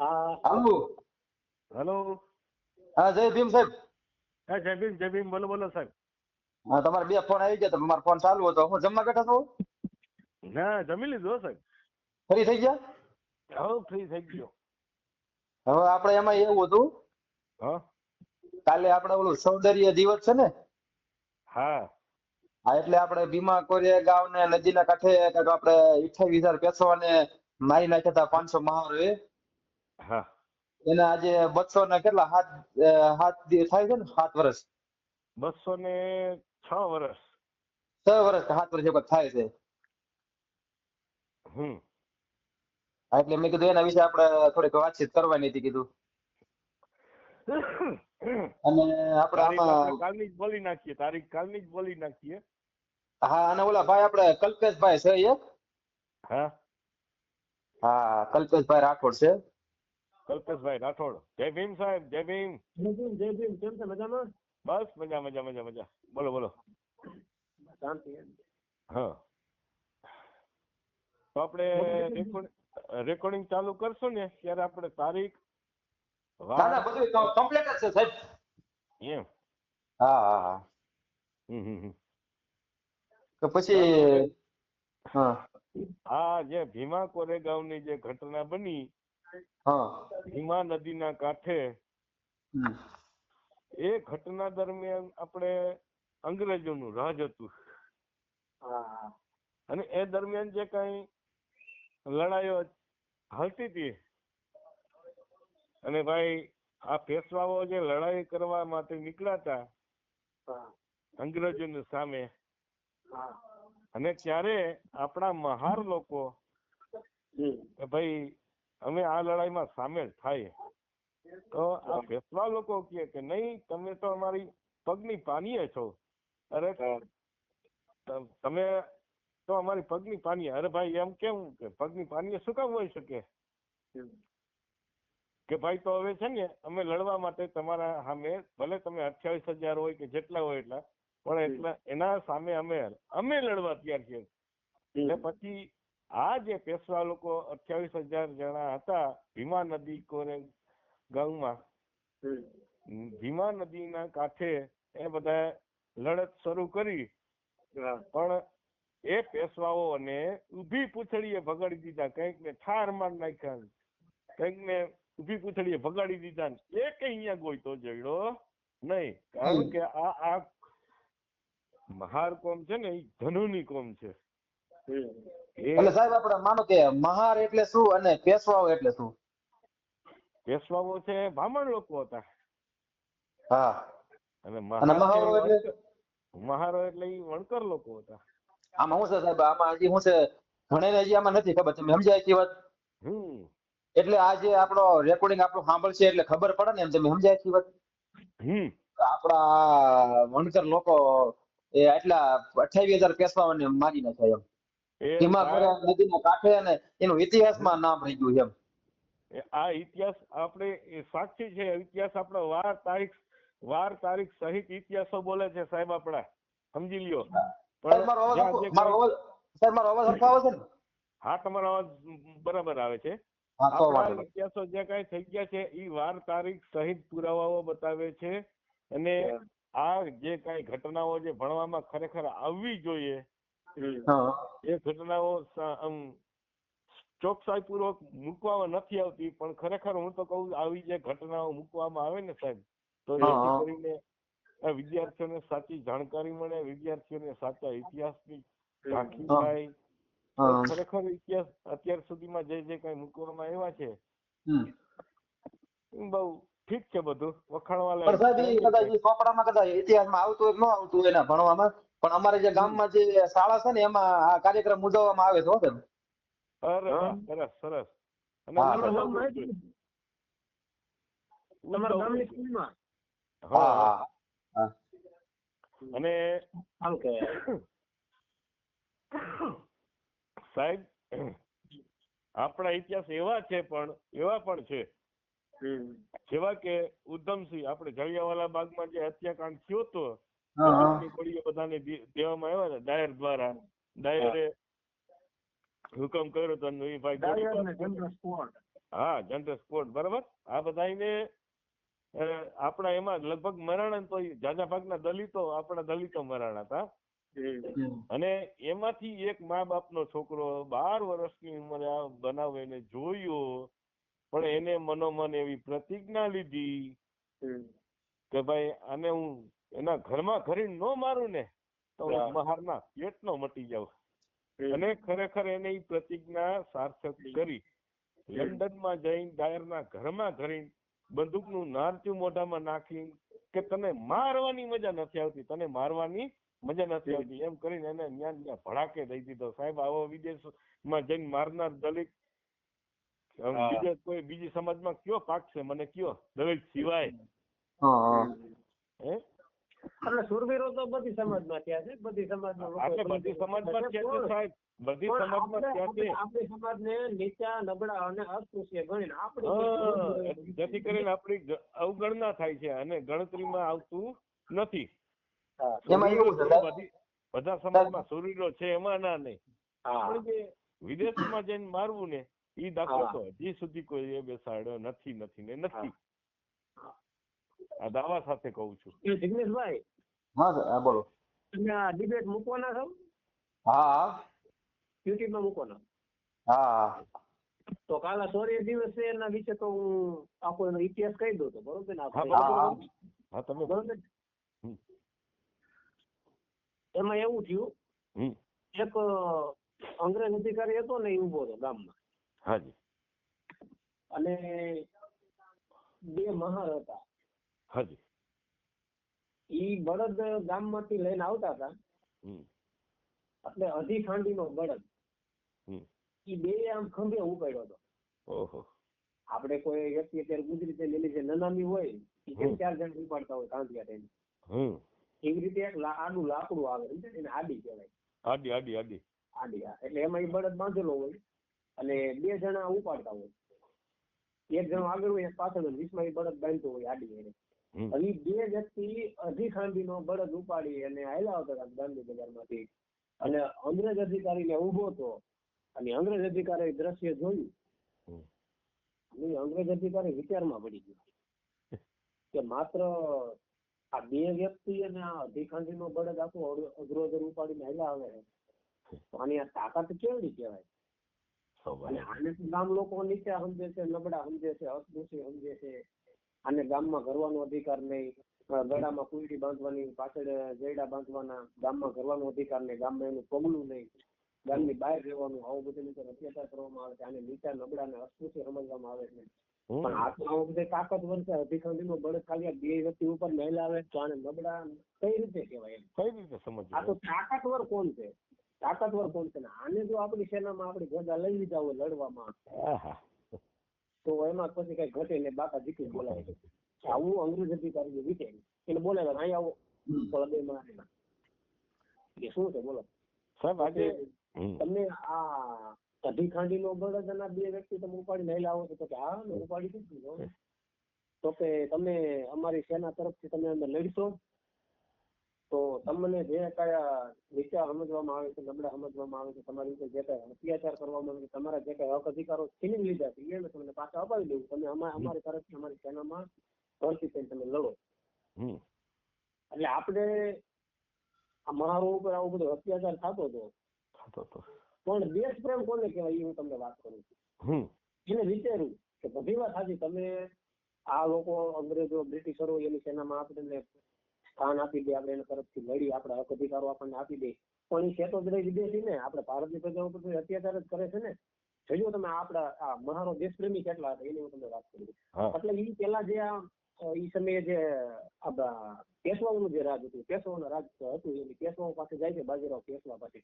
હા. હાલો. હેલો. હા જય ભીમ સાહેબ. હા જય ભીમ જય ભીમ. બોલો બોલો સાહેબ. હા તમારે બે ફોન આવી ગયા તમારો ફોન ચાલુ હતો. હું જમવા બેઠા છો ના જમી લીધું સાહેબ. ફ્રી થઈ ગયા? હવે ફ્રી થઈ ગયો. હવે આપણે એમાં એવું હતું હા. કાલે આપણે ઓલું સૌંદર્ય દિવસ છે ને? હા. હા એટલે આપણે ભીમા કોરિયા ગામ ને નદીના કાંઠે કંઈક આપણે અઠાવીસ હજાર પેસોને મારી નાખ્યા હતા પાંચસો મહારોએ હા. એના આજે બસો ને કેટલા? સાત સાત થાય છે ને? સાત વર્ષ. બસો ને છ વર્ષ. છ વર્ષ કે સાત વર્ષ જેવું થાય છે. હમ. એટલે મેં કીધું એના વિશે આપણે થોડીક વાતચીત કરવાની હતી કીધું. અને આપણે આપણે આમાં કાલની જ બોલી નાખીએ તારીખ કાલની જ બોલી નાખીએ. હા અને ઓલા ભાઈ આપણે કલ્પેશભાઈ છે એક? હા. હા કલ્પેશભાઈ રાઠોડ છે. કલ્પેશભાઈ રાઠોડ. જય ભીમ સાહેબ જય ભીમ. જય ભીમ જય ભીમ. કેમ છે મજામાં? બસ મજા મજા મજા મજા. બોલો બોલો. શાંતિ હા. તો આપણે રેકોર્ડિંગ ચાલુ કરશું ને ત્યારે આપણે તારીખ ના ના બધું કમ્પ્લીટ જ છે સાહેબ. એમ. હા હા હા. હમ હમ હમ. તો પછી હા. આ જે ભીમા કોરેગાંવની જે ઘટના બની ભીમા નદીના કાંઠે એ ઘટના દરમિયાન આપણે અંગ્રેજોનું રાજ હતું. અને એ દરમિયાન જે કઈ લડાઈઓ હાલતી હતી અને ભાઈ આ પેશવાઓ જે લડાઈ કરવા માટે નીકળ્યા હતા અંગ્રેજોની સામે. હા. અને ત્યારે આપણા મહાર લોકો કે ભાઈ અમે આ લડાઈમાં સામેલ થાય. તો આ ભેસવા લોકો કહે કે નહીં તમે તો અમારી પગની પાનીએ છો. અરે તમે તો અમારી પગની પાનીએ અરે ભાઈ એમ કેમ કે પગની પાનીએ શું કામ હોઈ શકે? કે ભાઈ તો હવે છે ને અમે લડવા માટે તમારા સામે ભલે તમે અઠ્યાવીસ હજાર હોય કે જેટલા હોય એટલા પણ એટલા એના સામે અમે અમે લડવા તૈયાર છીએ. એટલે પછી આ જે પેશવા લોકો અઠ્યાવીસ હજાર જણા હતા ભીમા નદી કોરે ગામમાં ભીમા નદીના કાંઠે એ બધા લડત શરૂ કરી. પણ એ પેશવાઓને ઊભી પૂંછડીએ ભગાડી દીધા. કંઈક ને ઠાર માર નાખ્યા કંઈક ને ઊભી પૂંછડીએ ભગાડી દીધા ને એક અહીંયા ગોઈતો જડ્યો નહીં. કારણ કે આ આ મહાર કોમ છે ને એ ધનુની કોમ છે. એ એટલે સાહેબ આપણે માનો કે મહાર એટલે શું અને પેશવાઓ એટલે શું? પેશવાઓ છે બ્રાહ્મણ લોકો હતા. હા. અને મહાર એટલે? મહારો એટલે ઈ વણકર લોકો હતા. આમાં શું છે સાહેબ? આમાં હજી શું છે? ઘણાને હજી આમાં નથી ખબર. તમે સમજાય કે વાત? હમ. એટલે આ જે આપણો રેકોર્ડિંગ આપણું સાંભળશે એટલે ખબર પડે ને એમ. તમે સમજાય કે વાત? હમ. આપણા વણકર લોકો એ આટલા અઠાવીસ હજાર પેશવાઓને મારી નાખ્યા એમ. એ ભીમા આ- કોરિયા નદીના કાંઠે અને એનું ઇતિહાસમાં નામ રહી ગયું એમ. આ ઇતિહાસ આપણે સાક્ષી છે ઇતિહાસ આપણો વાર તારીખ વાર તારીખ સહિત ઇતિહાસો બોલે છે સાહેબ આપણા. સમજી લ્યો. સાહેબ મારો અવાજ જ્યાં સરખો- જે મારો અવાજ સાહેબ મારો અવાજ સરખો આવે છે ને? હા તમારો અવાજ બરાબર આવે છે. આપણા ઇતિહાસો જે કઈ થઈ ગયા છે એ વાર તારીખ સહિત પુરાવાઓ બતાવે છે. અને આ જે કઈ ઘટનાઓ જે ભણવામાં ખરેખર આવવી જોઈએ એ ઘટનાઓ સ- આમ ચોકસાઈ પૂર્વક મૂકવામાં નથી આવતી પણ ખરેખર હું તો કહું આવી જે ઘટનાઓ મૂકવામાં આવે ને સાહેબ તો કરીને વિદ્યાર્થીઓને સાચી જાણકારી મળે વિદ્યાર્થીઓને સાચા ઇતિહાસની ઝાંખી થાય ખરેખર ઇતિહાસ અત્યાર સુધીમાં જે જે કઈ મૂકવામાં આવ્યા છે બઉ બહુ ઠીક છે બધું વખાણવા લાયક કદાચ ચોપડામાં કદાચ ઇતિહાસમાં આવતું ન આવતું એના ભણવામાં? પણ અમારે જે ગામમાં જે શાળા છે ને એમાં આ કાર્યક્રમ ઉજવવામાં આવે છે હો. સરસ સરસ અને તમારા ગામની સ્કૂલમાં? હા હા. સાહેબ આપણા ઇતિહાસ એવા છે પણ એવા પણ છે. જેવા કે ઉધમસિંહ આપણે જલિયાવાલા બાગમાં જે હત્યાકાંડ થયો હતો બધાને દેવામાં આવ્યા ને ડાયર દ્વારા. ડાયરે હુકમ કર્યો તો એ ભાઈ ને હા જનરલ સ્પોર્ટ બરાબર? આ બધાયને આપણા એમાં લગભગ મરાણા તો જાજા ભાગના દલિતો આપણા દલિતો મરાણા હતા. અને એમાંથી એક મા બાપનો છોકરો બાર વર્ષની ઉંમરે આ બનાવ એને જોયો પણ એને મનોમન એવી પ્રતિજ્ઞા લીધી કે ભાઈ આને હું એના ઘરમાં ઘરીને ન મારું ને તો હું. બહારના પેટનો મટી જાઉં. અને ખરેખર એને એ પ્રતિજ્ઞા સાર્થક કરી. લંડનમાં જઈને ડાયરના ઘરમાં ઘરી બંદૂકનું નારચું મોઢામાં નાખી કે તને મારવાની મજા નથી આવતી તને મારવાની મજા નથી આવતી. એમ કરીને એને ન્યા ને ન્યા ભડાકે દઈ દીધો. સાહેબ આવો વિદેશમાં જઈને મારનાર દલિત બીજે કોઈ બીજી સમાજમાં કયો પાક છે? મને કયો? દલિત સિવાય. હે? એટલે સુરવીરો તો બધી સમાજમાં ત્યાં છે બધી સમાજમાં આપણે બધી સમાજમાં છે. સાહેબ બધી સમાજમાં છે. આપણી સમાજને નીચા નબળા અને અસ્પૃશ્ય ગણીને આપણે જેથી કરીને આપણી અવગણના થાય છે અને ગણતરીમાં આવતું નથી. હા. એમાં એવું છે બધા સમાજમાં સુરવીરો છે એમાં ના નહીં. પણ જે વિદેશમાં જઈને મારવું ને એ દાખલો. તો હજી સુધી કોઈ એ બેસાડ્યો નથી નથી ને નથી. આ દાવા સાથે કહું છું. જિગ્નેશભાઈ. હા સર. હા બોલો. તમે આ ડિબેટ મૂકવાના છો? હા યુટ્યુબમાં મૂકવાના? હા તો કાલે સૌર્ય દિવસ છે એના વિશે તો હું આખો એનો ઇતિહાસ કહી દઉં તો બરોબર ને? હા હા. તમે બરોબર? એમાં એવું થયું હમ. એક અંગ્રેજ અધિકારી હતો ને એ ઊભો હતો ગામમાં. હાજી અને બે મહાર હતા. હાજી. ઈ બળદ ગામમાંથી લઈને આવતા હતા. એટલે અધી ખાંડી નો બળદ ઈ બે આમ ખંભે ઉપાડ્યો હતો. ઓહો. આપણે કોઈ વ્યક્તિ અત્યારે ગુજરી તે લેલી છે નનામી હોય એ ચાર જણ ઉપાડતા હોય કાંતિયા હમ. એવી રીતે એક આડું લાકડું આવે એને આડી કહેવાય. આડી આડી આડી. આડી. એટલે એમાં ઈ બળદ બાંધેલો હોય અને બે જણા ઉપાડતા હોય. એક જણો આગળ હોય એક પાછળ હોય વીસમાં એ બળદ બાંધતો હોય આડી એને. હવે બે વ્યક્તિ અઢી ખાંડીનો બળદ ઉપાડી અને હાલ્યા હતા ગાંધી બજારમાંથી અને અંગ્રેજ અધિકારીને ઊભો હતો. અને અંગ્રેજ અધિકારી દ્રશ્ય જોયું. અને અંગ્રેજ અધિકારી વિચારમાં પડી ગયો. કે માત્ર આ બે વ્યક્તિ અને આ અઢી ખાંડીનો બળદ આખો અઘરો ઉપાડીને હાલ્યા આવે તો આની આ તાકાત કેવડી કહેવાય? અને આને ગામ લોકો નીચા સમજે છે નબળા સમજે છે અસ્પૃશ્ય સમજે છે. આને ગામમાં ઘરવાનો અધિકાર નહીં. ગળામાં કુંડી બાંધવાની પાછળ જયડા બાંધવાના ગામમાં ઘરવાનો અધિકાર નહીં. ગામમાં એનું પગલું નહીં. ગામની બહાર રહેવાનું આવું બધું ઉપર અત્યાચાર કરવામાં આવે છે. આને નીચા નબળા ને અસ્પૃશ્ય સમજવામાં આવે છે. પણ આત્માઓ બધે તાકાતવર છે અધિકારીનો બળ ખાલી બે વ્યક્તિ ઉપર મહેલા આવે તો આને નબળા કઈ રીતે કહેવાય એમ? કઈ રીતે આ તો તાકાતવર કોણ છે? તાકાતવર કોણ છે? ને આને જો આપણી સેનામાં આપણી ગદા લઈ લીધા હોય લડવામાં તો એમાં પછી કઈ ઘટે એટલે બાપા જીતી બોલાવે આવું અંગ્રેજ અધિકારી વિચાર્યું એટલે બોલાવ્યા અહીં આવો. એ શું છે બોલો. સાહેબ આજે તમને આ કઢી ખાંડી નો બળદના બે વ્યક્તિ તમે ઉપાડીને લઈ લાવો છો તો કે હા ઉપાડી દીધું તો કે તમે અમારી સેના તરફથી તમે અમે લડશો તો તમને જે કયા વિચાર સમજવામાં આવે છે નબળા સમજવામાં આવે છે તમારી ઉપર જે કઈ અત્યાચાર કરવામાં આવે છે તમારા જે કઈ હક અધિકારો છીનવી લીધા છે એ તમને પાછા અપાવી દેવું તમે અમારી તરફથી અમારી સેનામાં ભરતી થઈને તમે લડો એટલે આપણે મહારો ઉપર આવો બધો અત્યાચાર થતો હતો પણ દેશ પ્રેમ કોને કહેવાય એ હું તમને વાત કરું છું. એને વિચાર્યું કે બધી વાત સાચી. તમે આ લોકો અંગ્રેજો બ્રિટિશરો એની સેનામાં આપણને સ્થાન આપી દે આપણે એના તરફથી લડી આપણા હક અધિકારો આપણને આપી દે. પણ એ છે તો વિદેશી ને આપણે ભારતની પ્રજા ઉપર અત્યાચાર જ કરે છે ને. જોજો તમે આપણા આ મહારો દેશપ્રેમી કેટલા હતા એની હું તમને વાત કરી. એટલે એ પેલા જે આ ઈ સમયે જે આપણા પેશવાઓનું જે રાજ હતું પેશવાઓનું રાજ હતું એની પેશવાઓ પાસે જાય છે બાજીરાવ પેશવા પાસે.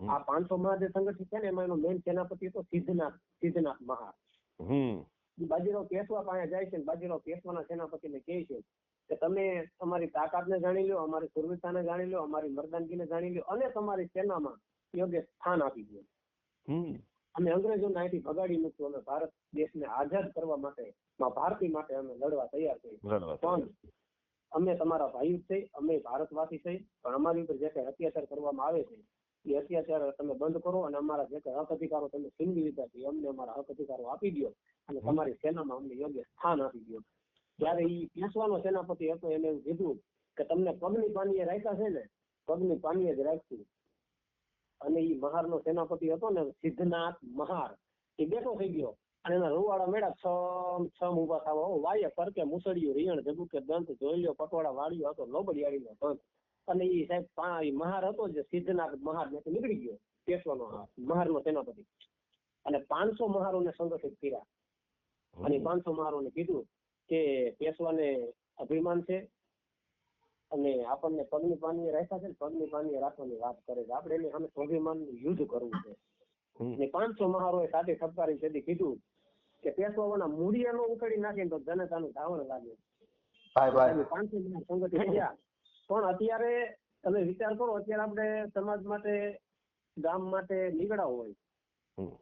આ પાંચસો માં જે સંગઠિત છે ને એમાં એનો મેન સેનાપતિ હતો સિદ્ધનાથ સિદ્ધનાથ મહા બાજીરાવ પેશવા પાસે જાય છે ને બાજીરાવ પેશવાના સેનાપતિને કહે છે કે તમે અમારી તાકાતને જાણી લો અમારી સુરવીરતાને જાણી લો અમારી મર્દાનગીને જાણી લો અને તમારી સેનામાં યોગ્ય સ્થાન આપી દો. અમે અંગ્રેજોને અહીંથી ભગાડી મૂકશું અમે ભારત દેશને આઝાદ કરવા માટે ભારતી માટે અમે લડવા તૈયાર થઈ. પણ અમે તમારા ભાઈ છે અમે ભારતવાસી છે પણ અમારી ઉપર જે કઈ અત્યાચાર કરવામાં આવે છે એ અત્યાચાર તમે બંધ કરો અને અમારા જે કઈ હક અધિકારો તમે છીનવી લીધા છે અમને અમારા હક અધિકારો આપી દો અને તમારી સેનામાં અમને યોગ્ય સ્થાન આપી દો. ત્યારે ઈ પેશવાનો સેનાપતિ હતો એને એવું કીધું કે તમને પગની પાનીએ રાખ્યા છે ને પગની પાનીએ જ રાખ્યું અને ઈ મહારનો સેનાપતિ હતો ને સિદ્ધનાથ મહાર એ બેઠો થઈ ગયો. અને એના રૂવાળા મેળા છમ છમ ઊભા થવા વાય પરકે મુસળિયું રિયણ જગુ કે દંત જોઈ લ્યો પટોળા વાળ્યો હતો લોબડિયાળીનો દંત અને ઈ સાહેબ મહાર હતો જે સિદ્ધનાથ મહાર ને નીકળી ગયો પેશવાનો મહારનો સેનાપતિ. અને પાંચસો મહારોને સંગઠિત કર્યા. અને પાંચસો મહારોને કીધું કે પેશવાને અભિમાન છે અને આપણને પગની પાનીએ રાખ્યા છે ને પગની પાનીએ રાખવાની વાત કરે છે. આપણે એની સામે સ્વાભિમાનનું યુદ્ધ કરવું છે. અને પાંચસો મહારોએ સાથે સત્તારી સદી કીધું કે પેશવાના મૂળિયા નો નાખીને તો જનતાનું ધાવણ લાગે. પાંચસો મહાર સંગઠિત થયા. પણ અત્યારે તમે વિચાર કરો અત્યારે આપણે સમાજ માટે ગામ માટે નીકળ્યા હોય.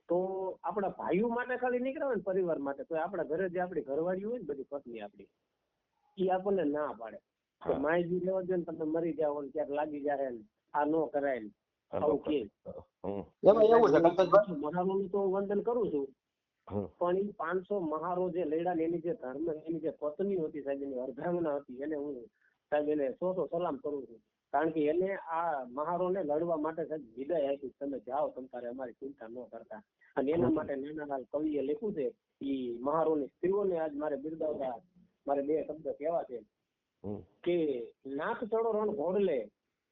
તો આપણા ભાઈઓ માટે ખાલી નીકળાવે ને પરિવાર માટે તો આપણા ઘરે જે આપણી ઘરવાળી હોય ને બધી પત્ની આપણી એ આપણને ના પાડે. કે માયજી લેવા દે ને તમે મરી જાઓ ને ક્યાંક લાગી જાય ને આ ન કરાય ને આવું કે. હમ. એમાં એવું છે કલ્પેશભાઈ મહારોનું તો વંદન કરું છું. પણ એ પાંચસો મહારો જે લડ્યા ને એની જે ધર્મ એની જે પત્ની હતી સાહેબ એની અર્ધાંગના હતી એને હું સાહેબ એને સો સો સલામ કરું છું. કારણ કે એને આ મહારોને લડવા માટે સાહેબ વિદાય આપી તમે જાઓ તમ તારે અમારી ચિંતા ન કરતા. અને એના માટે નાનાલાલ કવિએ લખ્યું છે ઈ મહારોની સ્ત્રીઓને આજ મારે બિરદાવતા મારે બે શબ્દ કહેવા છે. કે નાક ચડો રણ ઘોડલે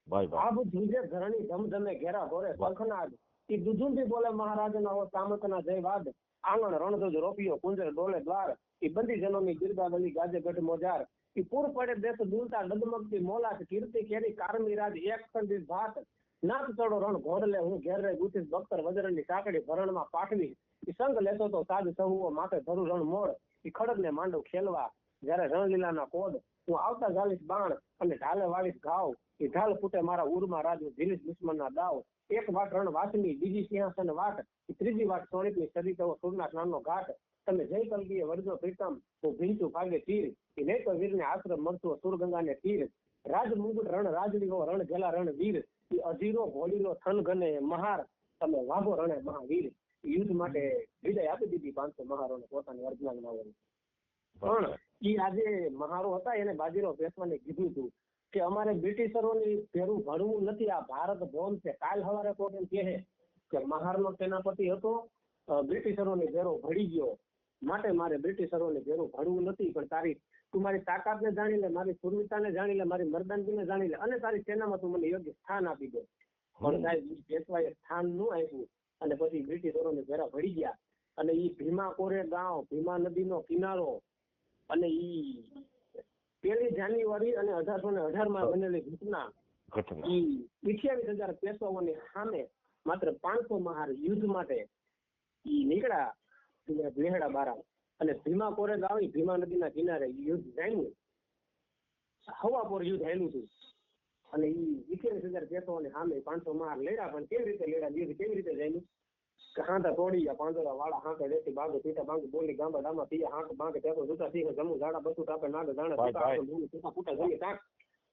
આબ ધ્રુજે ધરણી ધમધમે ઘેરા ભોરે પંખનાદ. ઈ દુધુંથી બોલે મહારાજના ઓ સામતના જય વાદ. આંગણ રણધ્વજ રોપિયો કુંજર ડોલે દ્વાર. ઈ બંદી જનોની ગિરદાવલી ગાજે ગઢ મોજાર. ઈ પૂર પડે દેશ દુલતા ડગમગતી મોલાટ કીર્તિ કેરી કારમી રાજ એક સંદિત ભાત. નાથ ચડો રણ ઘોડલે હું ઘેર રે ગુથીસ બખ્તર વજરની સાંકડી ભરણમાં પાઠવી. સંગ લેતો તો સાજ સહુઓ માથે ધરું રણ મોડ ઈ ખડગને માંડો ખેલવા, જ્યારે રણલીલાના કોડ હું આવતા ઝાલીશ બાણ અને ઢાલે વાળીશ ઘાવ. એ ઢાલ ફૂટે મારા ઉરમાં રાજુ ઝીલીશ દુશ્મનના દાવ. એક વાટ રણ વાસની બીજી સિંહાસન ઈ ત્રીજી વાટ સોળીની સદી તો સુરના નાનો ઘાટ. તમે જય કલગીએ વરજો પ્રીતમ હું ભીંચું ભાગે તીર. કે લે તો વીરને આશ્રમ મળતું સુરગંગાને તીર. રાજ મુગટ રણ રાજડીઓ રણ ઘેલા રણ વીર. એ અધીરો હોળીનો થન ગને મહાર. તમે વાઘો રણે મહાવીર. યુદ્ધ માટે વિદાય આપી દીધી પાંચસો મહારોને પોતાની અર્જનાંગનાઓને પણ ઈ આજે મહારો હતા, એને બાજીરો પેશવાને કીધું હતું કે અમારે બ્રિટિશરોની ભેરું ભણવું નથી. આ ભારત ભોન છે. કાલ સવારે કોર્ટ એમ કહે કે મહારનો સેનાપતિ હતો બ્રિટિશરોની ભેરો ભળી ગયો. માટે મારે બ્રિટિશરોને ભેરું ભરવું નથી પણ તારી તું મારી તાકાતને જાણી લે મારી સુરવીરતાને જાણી લે મારી મરદાનગીને જાણી લે અને તારી સેનામાં તું મને યોગ્ય સ્થાન આપી દે. પણ સાહેબ ઈ સ્થાનનું આપ્યું અને પછી બ્રિટિશરોને ભેરા ભળી ગયા. અને ઈ ભીમા કોરે ગાંવ ભીમા નદીનો કિનારો અને ઈ પેલી જાન્યુઆરી અને અઢારસો ને અઢારમાં બનેલી ઘટના ઘટના. ઈ અઠ્યાવીસ હજાર પેશવાઓની સામે માત્ર પાંચસો મહાર યુદ્ધ માટે ઈ નીકળ્યા. વીહડા બારા. અને ભીમા કોરે આવી ભીમા નદીના કિનારે યુદ્ધ જાણ્યું. હવાપોર યુદ્ધ હેલું હતું અને ઈ એકવીસ હજાર કેસો અને સામે પાંચસો માર લેડા પણ કેવી રીતે લેડા યુદ્ધ કેવી રીતે જાણ્યું? કે હાંતા તોડી ગયા પાંજરા વાળા હાંકે ડેસી બાંગે પીટા બાંગે બોલી ગાંબા ડામા પીયા હાંક બાંગે તેતો જુતા પીહે જમું ઝાડા બસું ટાપે નાગે જાણે ટૂંકા ફૂટા જમી કાંક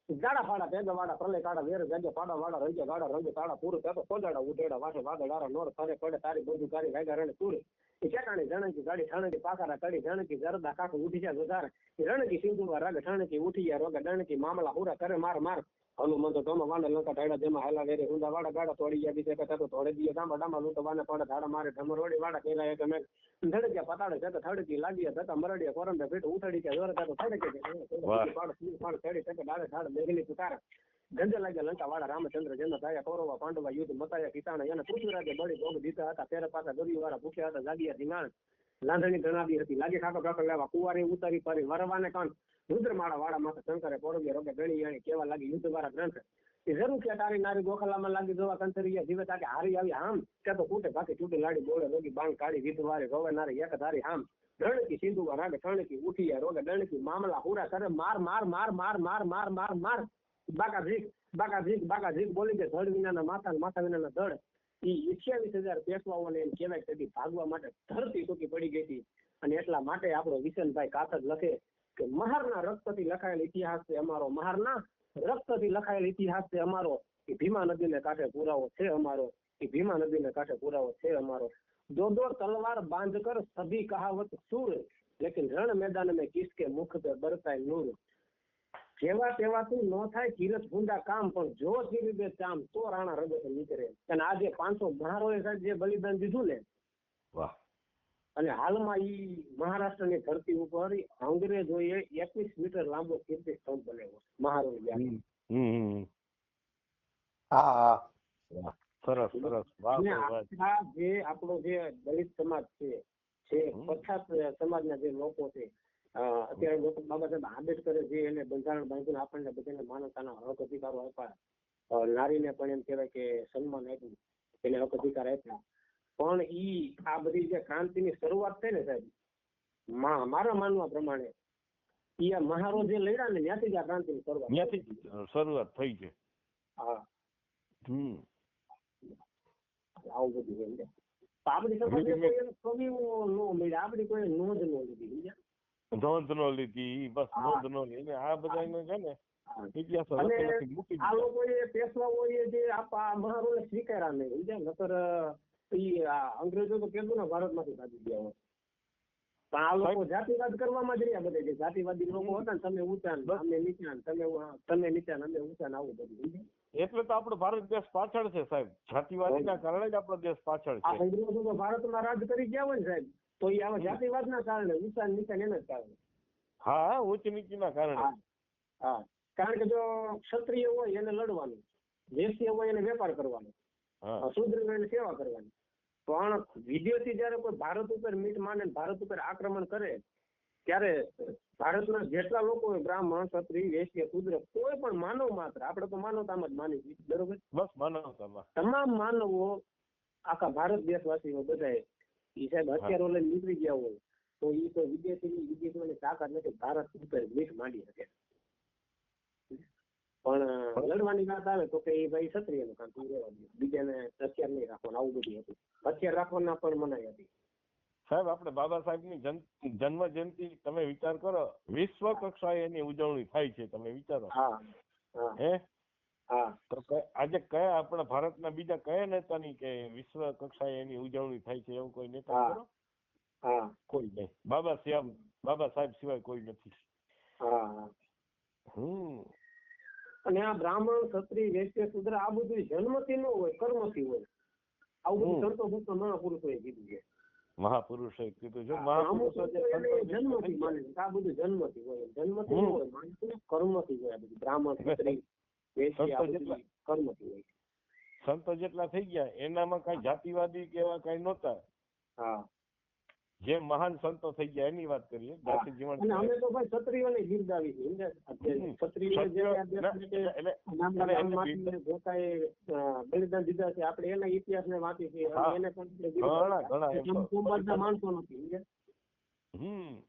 ફાડા ભેગા વાડા પ્રલય કાડા વેર જાગે પાડા વાડા રંગે ગાડા રંગે તાડા પૂરું થતો તો સોજાડા ઉઠેડા વાટે વાદળ આરા નોર ફરે પડે તારી બધું કારી વેગા રણે પૂરી. એ જણકી ગાડી ઠાણકી પાકારા કડી જણકી જરદા કાક ઉઠી જાય વધારે. રણકી સિંધુવા રાગ ઠાણકી ઉઠી જાય રોગા ડણકી મામલા હુરા કરે માર માર. હનુમંત તોમ વાંડા લંકા ટાયડા જેમાં હેલા વેરે હુંદા વાડા ગાડા તોડી ગયા બીજે કથા તો તોડે દીએ ડામા ડામા લૂંટો વાને પાડે ધાડા મારે ઢમર વડી વાડા કેલા એક મેં ધડક્યા પતાડે જતા થડકી લાગી જતા મરડિયા કોરંબે ભેટ ઉઠડી કે જોર તો થડકે. પાડ પાડ ચડી તકે ડાળે ઢાળ મેઘલી પુકાર. ગંજે લાગ્યા લંકાવાળા રામચંદ્ર જેના થયા કૌરવા પાંડવા યુદ્ધ મતાયા કિતાણા એને પૃથ્વીરાજે બળી ભોગ દીધા હતા ત્યારે પાછા દરિયો વાળા ભૂખ્યા હતા જાગ્યા ધીમાણ લાંધણી ગણાવી હતી લાગે ખાતો ખાતો લેવા કુવારે ઉતારી પરી વરવાને કાન રુદ્રમાળા વાળા માથે શંકરે પોરવીએ રોગે ગણી આણી કેવા લાગી યુદ્ધ વાળા ગ્રંથ જરૂર કે તારી નારી ગોખલામાં લાગી જોવા કંસરિયા જીવે તાકે હારી આવી આમ કે તો કૂટે બાકી ચૂંટી લાડી બોળે રોગી બાંગ કાઢી વિધ વારે રોવે નારી એક ધારી આમ ડણકી સિંધુવા રાગે ઠણકી ઉઠીયા રોગે ડણકી મામલા હુરા કરે માર માર માર માર માર માર માર માર બાકાજીક બાકાજીક બાકાજીક બોલી કે ધડ વિનાના માતા માતા વિનાના ધડ. ઈ અઠ્યાવીસ હજાર પેશવાઓને એમ કહેવાય કે ભાગવા માટે ધરતી સૂકી પડી ગઈ હતી. અને એટલા માટે આપણો વિશનભાઈ કાતર લખે કે મહારના રક્તથી લખાયેલ ઇતિહાસ છે અમારો મહારના. રક્તથી લખાયેલ ઇતિહાસ છે અમારો. કે ભીમા નદીને કાંઠે પુરાવો છે અમારો. કે ભીમા નદીને કાંઠે પુરાવો છે અમારો. દો દો તલવાર બાંધ કર સભી કહાવત સુર. લેકિન રણ મેદાન મેં કિસકે મુખ પે બરસાય નૂર. જેવા તેવાથી ન થાય ધીરજ ગુંડા કામ પણ જો ચીરી દે કામ તો રાણા રગત નીકળે. અને આજે પાંચસો મહારોએ સાહેબ જે બલિદાન દીધું ને વાહ. અને હાલમાં ઈ મહારાષ્ટ્રની ધરતી ઉપર અંગ્રેજોએ એકવીસ મીટર લાંબો કીર્તિ સ્તંભ બનાવ્યો હમ. હા સરસ સરસ. વાહ જે આપણો જે દલિત સમાજ છે જે. પછાત સમાજના જે લોકો છે અત્યારે લોકો બાબા સાહેબ આંબેડકરે જે એને બંધારણ બાંધ્યું આપણને બધાને માનવતાના હક અધિકારો આપ્યા. નારીને પણ એમ કહેવાય કે સન્માન આપ્યું. એને હક અધિકાર આપ્યા. પણ ઈ આ બધી જે ક્રાંતિની શરૂઆત થઈ ને સાહેબ મારા માનવા પ્રમાણે ઈ આ મહારો જે લડ્યા ને ત્યાંથી જ આ ક્રાંતિની શરૂઆત ત્યાંથી શરૂઆત થઈ છે. હા. હમ. આવું બધું એમ સમજ્યા? તો આ બધી કોઈ એમ કવિઓ નો મળ્યા. આ બધી કોઈ નોંધ નો લીધી સમજ્યા? નો લીધી બસ હા. નોંધ નો લીધી આ બધા છે ને ઇતિહાસ અને લખેલાથી મૂકી આ લોકોએ પેશવાઓએ જે આપા મહારોને સ્વીકાર્યા નહીં સમજ્યા? નકર ઈ અંગ્રેજો તો કીધું ને ભારતમાંથી કાઢી ગયા હોત. પણ આ લોકો જાતિવાદ કરવામાં જ રહ્યા બધે જે જાતિવાદી લોકો હતા ને તમે ઊંચા અમે નીચા તમે તમે નીચા અમે ઊંચા આવું બધું. એટલે તો આપણો ભારત દેશ પાછળ છે સાહેબ. જાતિવાદીના કારણે જ આપણો દેશ પાછળ છે. અંગ્રેજો તો ભારતમાં રાજ કરી ગયા હોય ને સાહેબ. તો એ આવા જાતિવાદના કારણે ઊંચા નીચા એના જ કારણે. હા ઉચ્ચ નીચના કારણે. હા કારણ કે જો ક્ષત્રિય હોય એને લડવાનું વૈશ્ય હોય એને વેપાર કરવાનો શુદ્ર એને સેવા કરવાની. પણ વિદેશી જયારે કોઈ ભારત ઉપર મીટ માંડે ભારત ઉપર આક્રમણ કરે ત્યારે ભારતના જેટલા લોકો હોય બ્રાહ્મણ ક્ષત્રિય વૈશ્ય શુદ્ર કોઈ પણ માનવ માત્ર આપણે તો માનવતામાં જ માની છીએ બરોબર? બસ માનવતામાં. તમામ માનવો આખા ભારત દેશવાસીઓ બધાએ ઈ સાહેબ અત્યારે ઓલે નીકળી ગયા હોય તો એ તો વિદેશી વિદેશીઓની તાકાત નથી ભારત ઉપર મીઠ માંડી શકે. પણ લડવાની વાત આવે તો કે એ ભાઈ ક્ષત્રિયનું કામ બીજાને હથિયાર નહીં રાખવાનું આવું બધું હતું. હથિયાર રાખવાના પણ મનાઈ હતી. સાહેબ આપણે બાબા સાહેબની ની જન્મ જયંતિ તમે વિચાર કરો વિશ્વ કક્ષાએ એની ઉજવણી થાય છે તમે વિચારો. હા. હા? હે. તો આજે કયા આપણા ભારતના બીજા કયા નેતાની કે વિશ્વ કક્ષાએ એની ઉજવણી થાય છે એવું કોઈ નેતા. હા. કોઈ નહીં. બાબા સાહેબ બાબા સાહેબ સિવાય કોઈ નથી. હમ. અને આ બ્રાહ્મણ ક્ષત્રિય વૈશ્ય શુદ્ર આ બધું જન્મથી ન હોય કર્મથી હોય. આવું બધું. સંતો ભક્તો મહાપુરુષોએ કીધું છે. મહાપુરુષોએ કીધું છે. મહાપુરુષો જન્મથી માને આ બધું જન્મથી હોય. જન્મથી હોય કર્મથી હોય આ બધું. બ્રાહ્મણ ક્ષત્રિય. સંતો જેટલા- થઈ ગયા એનામાં કઈ જાતિવાદી કે એવા કઈ નહોતા. જે મહાન સંતો થઈ ગયા એની વાત કરીએ જાતિ જીવન અને અમે તો ભાઈ ક્ષત્રિયોને સમજ્યા? ક્ષત્રિયો અ, બલિદાન દીધા છે. આપણે એના ઇતિહાસને વાંચી છે એને પણ આપણે ઘણા ઘણા એમ કે તો માણસો નથી? હમ.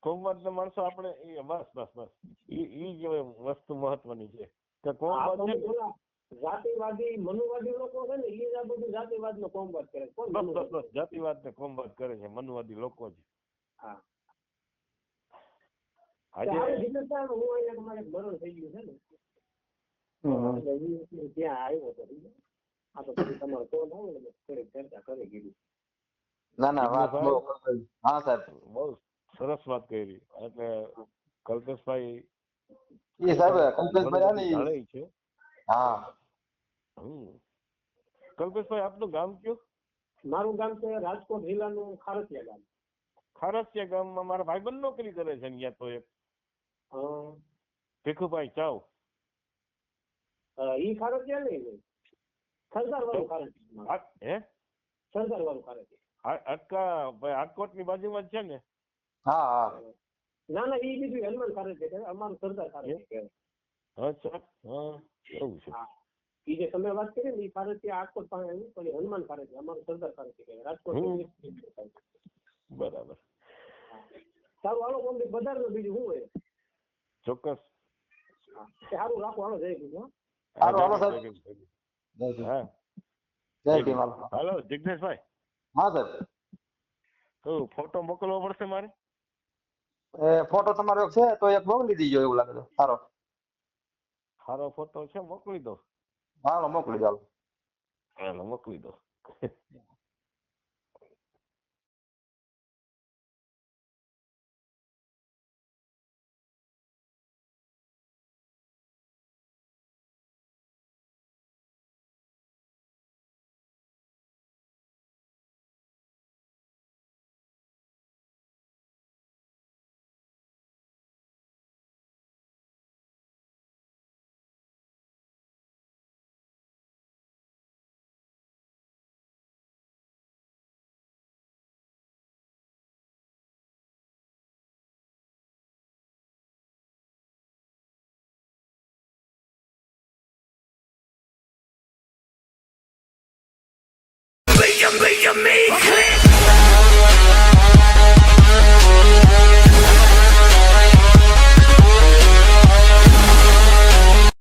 કોમવાદના માણસો આપણે બસ બસ બસ. ઈ ઈ જ વસ્તુ મહત્વની છે. કે કોમવાદ છે? જાતિવાદી મનુવાદી લોકો છે ને એ જ આ બધું જાતિવાદ નો કોમ્બત કરે બસ બસ બસ જાતિવાદ ને કોમવાદ કરે છે મનુવાદી લોકો જ હા. આજે સાહેબ, હું અહીંયા મારે મરણ થઈ ગયું છે ને. સરસ વાત કરી. એટલે કલ્પેશભાઈ એ સાહેબ કલ્પેશભાઈ આ ને ઈ- જાણે છે. હા. હમ. કલ્પેશભાઈ આપનું ગામ કયું? મારું ગામ છે રાજકોટ જિલ્લાનું ખારસિયા ગામ. ખારસિયા ગામમાં મારા ભાઈબંધ નોકરી કરે છે અહીંયા તો એક. ભીખુભાઈ ચાવ. ઈ ખારસિયા નહીં સરદાર વાળું ખારસિયા હે સરદાર વાળું ખારસિયા. હાટકા ભાઈ ની બાજુમાં જ છે ને? હા હા. ના ના ઈ બીજું હનુમાન ખારસિયા છે અમારું સરદાર કહેવાય અચ્છા હા એવું છે. હા. ઈ જે તમે વાત કરી ને ઈ ખારસિયા રાજકોટ પાસે આવ્યું પણ હનુમાન હનુમાન છે અમારું સરદાર ખારસિયા છે રાજકોટ બરાબર. સારું હાલો કોણનું બીજું શું હોય? ચોક્કસ. સારું રાખો હાલો જય ગુરુ સારું હાલો, સાહેબ. હા. જય હાલો. જિગ્નેશભાઈ. હા સાહેબ. તો ફોટો મોકલવો પડશે મારે? એ ફોટો તમારો એક છે તો એક મોકલી દીજો એવું લાગે તો સારો સારો ફોટો છે મોકલી દો. હાલો મોકલી દો હાલો. મોકલી દો. you me clear?